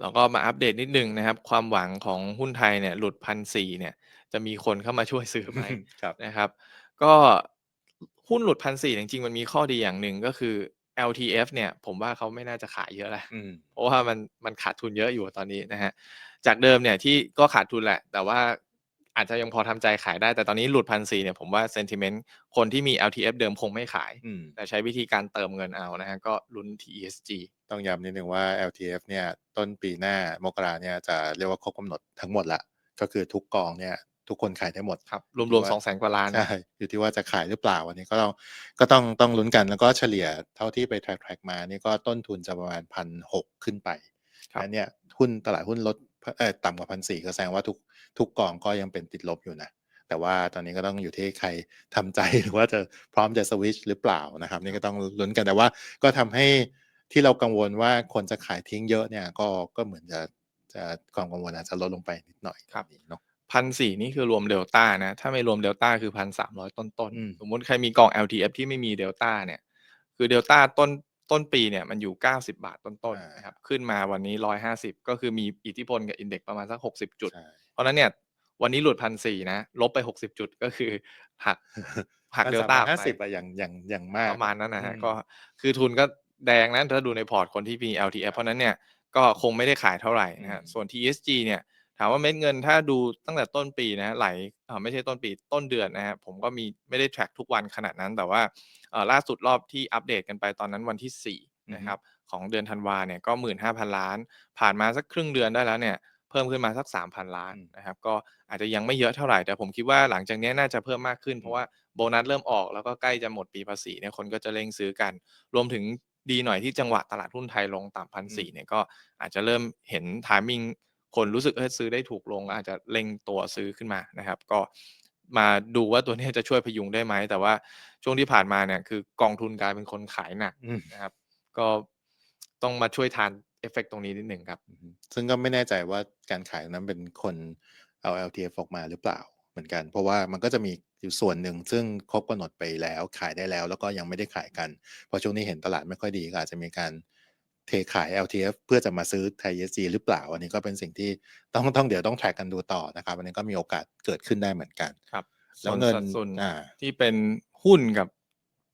แล้วก็มาอัปเดตนิดหนึ่งนะครับ ความหวังของหุ้นไทยเนี่ยหลุด1,400เนี่ย จะมีคนเข้ามาช่วยซื้อไหมครับนะครับ ก็หุ้นหลุด1,400จริงๆ มันมีข้อดีอย่างหนึ่งก็คือ LTF เนี่ย ผมว่าเขาไม่น่าจะขายเยอะแล้วอืมเพราะว่ามันมันขาดทุนเยอะอยู่ตอนนี้นะครับจากเดิมเนี่ยที่ก็ขาดทุนแหละ แต่ว่า อาจจะยังพอทำใจขายได้แต่ตอนนี้หลุด1,400เนี่ยผมว่า sentiment คนที่มี LTF เดิมคงไม่ขายอืมแต่ใช้วิธีการเติมเงินเอานะครับก็ลุ้น TESG ต้องย้ำนิดหนึ่งว่า LTF เนี่ยต้นปีหน้ามกราเนี่ยจะเรียกว่าครบกำหนดทั้งหมดแล้วก็คือทุกกองเนี่ยทุกคนขายได้หมดครับรวมๆ200,000กว่าล้านใช่อยู่ที่ว่าจะขายหรือเปล่าอันนี้ก็ต้องก็ต้องต้องลุ้นกันแล้วก็เฉลี่ยเท่าที่ไป track track มานี่ก็ต้นทุนจะประมาณ1,600ขึ้นไปครับแล้วเนี่ยหุ้นตลาดหุ้นลดเอ่อ ต่ำกว่า1,400ก็แสดงว่าทุกทุกกองก็ยังเป็นติดลบอยู่นะแต่ว่าตอนนี้ก็ต้องอยู่ที่ใครทำใจหรือว่าจะพร้อมจะสวิตช์หรือเปล่านะครับ นี่ก็ต้องลุ้นกันแต่ว่าก็ทำให้ที่เรากังวลว่าคนจะขายทิ้งเยอะเนี่ยก็ก็เหมือนจะจะความกังวลอาจจะลดลงไปนิดหน่อยครับเนาะ1,400นี่คือรวมเดลต้านะ ถ้าไม่รวมเดลต้าคือ1,300ต้นอืมๆสมมุติใครมีกอง LTF ที่ไม่มีเดลต้าเนี่ย คือเดลต้าต้น ต้นปีเนี่ยมันอยู่ 90 บาทต้นอาๆนะครับขึ้นมาวันนี้ 150 ก็คือมีอิทธิพลกับอินเด็กซ์ประมาณสัก 60 จุดใช่เพราะฉะนั้นเนี่ยวันนี้หลุด1,400นะ ลบไป 60 จุดก็คือหักหักเดลต้าออกไป1,350อะอย่างอย่างอย่างมากประมาณนั้นนะครัอืมบก็คือทุนก็แดงนะถ้าดูในพอร์ตคนที่มี LTF เพราะฉะนั้นเนี่ยก็คงไม่ได้ขายเท่าไรนะครับอืมส่วน TSG เนี่ย ถามว่าเม็ดเงินถ้าดูตั้งแต่ต้นปีนะไหลอ่าไม่ใช่ต้นปีต้นเดือนนะครับผมก็มีไม่ได้ track ทุกวันขนาดนั้น แต่ว่าเอ่อล่าสุดรอบที่อัปเดตกันไปตอนนั้นวันที่4นะครัอือฮึบของเดือนธันวาเนี่ยก็ 15,000 ล้าน ผ่านมาสักครึ่งเดือนได้แล้วเนี่ยเพิ่มขึ้นมาสัก 3,000 ล้านอืมนะครับก็อาจจะยังไม่เยอะเท่าไรแต่ผมคิดว่าหลังจากเนี้ยน่าจะเพิ่มมากขึ้น เพราะว่าโบนัสเริ่มออกแล้วก็ใกล้จะหมดปีภาษีเนี่ยคนก็จะเร่งซื้อกัน รวมถึงดีหน่อยที่จังหวะตลาดหุ้นไทยลงต่ำอืม1,400เนี่ยก็อาจจะเริ่มเห็น timing คนรู้สึกเฮ้ยซื้อได้ถูกลงอาจจะเร่งตัวซื้อขึ้นมานะครับ ก็มาดูว่าตัวเนี้ยจะช่วยพยุงได้ไหม แต่ว่าช่วงที่ผ่านมาเนี่ยคือกองทุนกลายเป็นคนขายหนักอืมนะครับ ก็ต้องมาช่วยทานเอฟเฟกต์ตรงนี้นิดหนึ่งครับอือฮึซึ่งก็ไม่แน่ใจว่าการขายตรงนั้นเป็นคนเอา LTF ออกมาหรือเปล่าเหมือนกัน เพราะว่ามันก็จะมีอยู่ส่วนหนึ่งซึ่งครบกำหนดไปแล้วขายได้แล้ว แล้วก็ยังไม่ได้ขายกันเพราะช่วงนี้เห็นตลาดไม่ค่อยดีก็อาจจะมีการ เทขาย LTF เพื่อจะมาซื้อไทย ESG หรือเปล่า อันนี้ก็เป็นสิ่งที่ต้องต้องเดี๋ยวต้อง track กันดูต่อนะครับอันนี้ก็มีโอกาสเกิดขึ้นได้เหมือนกันครับแล้ส่ววนเงินสัดส่วนอ่าที่เป็นหุ้นกับ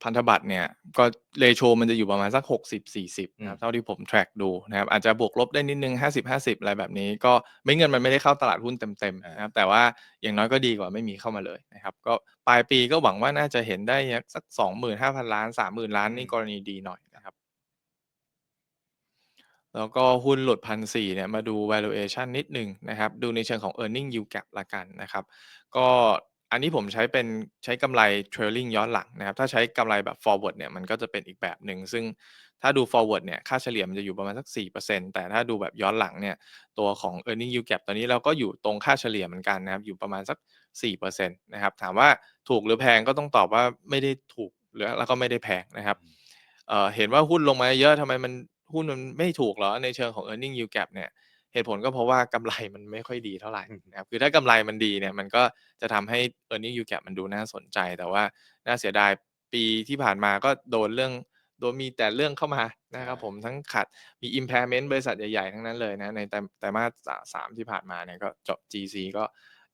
พันธบัตรเนี่ยก็ ratio มันจะอยู่ประมาณสัก 60-40อืนะคมรับเท่าที่ผม track ดูนะครับอาจจะบวกลบได้นิดหนึ่ง50-50 อะไรแบบนี้ ก็เม็ดเงินมันไม่ได้เข้าตลาดหุ้นเต็มอาๆนะครับแต่ว่าอย่างน้อยก็ดีกว่าไม่มีเข้ามาเลยนะครับก็ปลายปีก็หวังว่าน่าจะเห็นได้ยักสัก 25,000 ล้าน 30,000 ล้านอืนี่มกรณีดีหน่อยนะครับ แล้วก็หุ้นหลุด1,400เนี่ยมาดู valuation นิดหนึ่งนะครับ ดูในเชิงของ earning yield gap แล้วกันนะครับ ก็อันนี้ผมใช้เป็นใช้กำไร trailing ย้อนหลังนะครับ ถ้าใช้กำไรแบบ forward เนี่ยมันก็จะเป็นอีกแบบหนึ่ง ซึ่งถ้าดู forward เนี่ยค่าเฉลี่ยมันจะอยู่ประมาณสัก 4%แต่ถ้าดูแบบย้อนหลังเนี่ยตัวของ earning yield gap ตอนนี้เราก็อยู่ตรงค่าเฉลี่ยเหมือนกันนะครับ อยู่ประมาณสัก 4%นะครับ ถามว่าถูกหรือแพงก็ต้องตอบว่าไม่ได้ถูกหรือแล้วก็ไม่ได้แพงนะครับอืมเอ่อเห็นว่าหุ้นลงมาเยอะๆทำไมมัน หุ้นมันไม่ถูกเหรอ ในเชิงของ earning yield gap เนี่ยเหตุผลก็เพราะว่ากำไรมันไม่ค่อยดีเท่าไรอืมนะครับคือถ้ากำไรมันดีเนี่ยมันก็จะทำให้ earning yield gap มันดูน่าสนใจ แต่ว่าน่าเสียดายปีที่ผ่านมาก็โดนเรื่องโดนมีแต่เรื่องเข้ามานะครับใช่ผมทั้งขาดมี impairment บริษัทใหญ่ ๆ ทั้งนั้นเลยนะ ในไตรไตรมาสสา3ที่ผ่านมาเนี่ยก็เจาะ GC ก็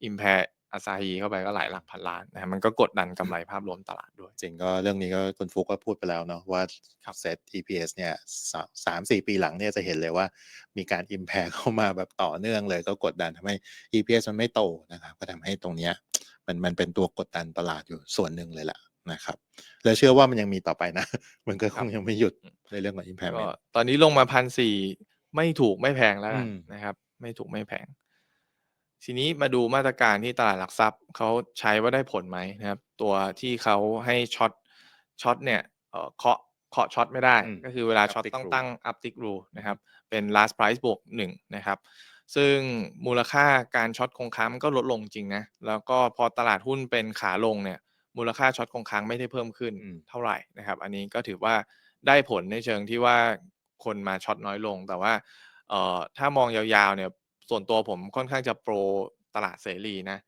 impair Asahi เข้าไปก็หลายหลักพันล้านนะครับมันก็กดดันกำไรภาพรวมตลาดด้วย จริงก็เรื่องนี้ก็คุณฟลุกก็พูดไปแล้วเนาะว่าครับเซต EPS เนี่ยสา3-4ปีหลังเนี่ยจะเห็นเลยว่ามีการ impair เข้ามาแบบต่อเนื่องเลยก็กดดันทำให้ EPS มันไม่โตนะครับก็ทำให้ตรงเนี้ยมันมันเป็นตัวกดดันตลาดอยู่ส่วนหนึ่งเลยแหละนะครับและเชื่อว่ามันยังมีต่อไปนะ มันก็คครับงยังไม่หยุดในเรื่องของก็ impairment ตอนนี้ลงมา1,400ไม่ถูกไม่แพงแล้วอืกันมนะครับ ไม่ถูกไม่แพง ทีนี้มาดูมาตรการที่ตลาดหลักทรัพย์เขาใช้ว่าได้ผลไหมนะครับ ตัวที่เขาให้ช็อตช็อตเนี่ยเอ่อเคาะเคาะช็อตไม่ได้อืมก็คือเวลาช็อต uptick ต้อง rule ตั้ง uptick rule นะครับ เป็น last price บวก1นะครับ ซึ่งมูลค่าการช็อตคงค้างมันก็ลดลงจริงนะ แล้วก็พอตลาดหุ้นเป็นขาลงเนี่ย มูลค่าช็อตคงค้างไม่ได้เพิ่มขึ้นอืมเท่าไรนะครับ อันนี้ก็ถือว่าได้ผลในเชิงที่ว่าคนมาช็อตน้อยลง แต่ว่าเอ่อถ้ามองยาวๆเนี่ย ส่วนตัวผมค่อนข้างจะโปรตลาดเสรีนะ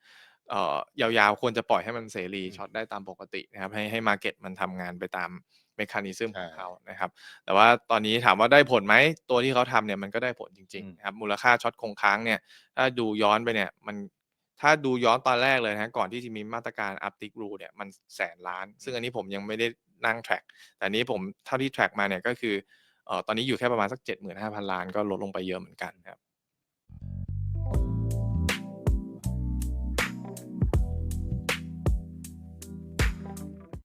เอ่อยาวๆควรจะปล่อยให้มันเสรีอืมช็อตได้ตามปกตินะครับให้ให้ market มันทำงานไปตามไป mechanism ใช่ของเขานะครับ แต่ว่าตอนนี้ถามว่าได้ผลไหมตัวที่เขาทำเนี่ยมันก็ได้ผลจริงอืมๆนะครับมูลค่าช็อตคงค้างเนี่ยถ้าดูย้อนไปเนี่ยมันถ้าดูย้อนตอนแรกเลยนะครับก่อนที่จะมีมาตรการ Uptick Rule เนี่ยมันแสนล้าน ซึ่งอันนี้ผมยังไม่ได้นั่ง track แต่อันนี้ผมเท่าที่ track มาเนี่ยก็คือเอ่อตอนนี้อยู่แค่ประมาณสัก 75,000 ล้านก็ลดลงไปเยอะเหมือนกันครับ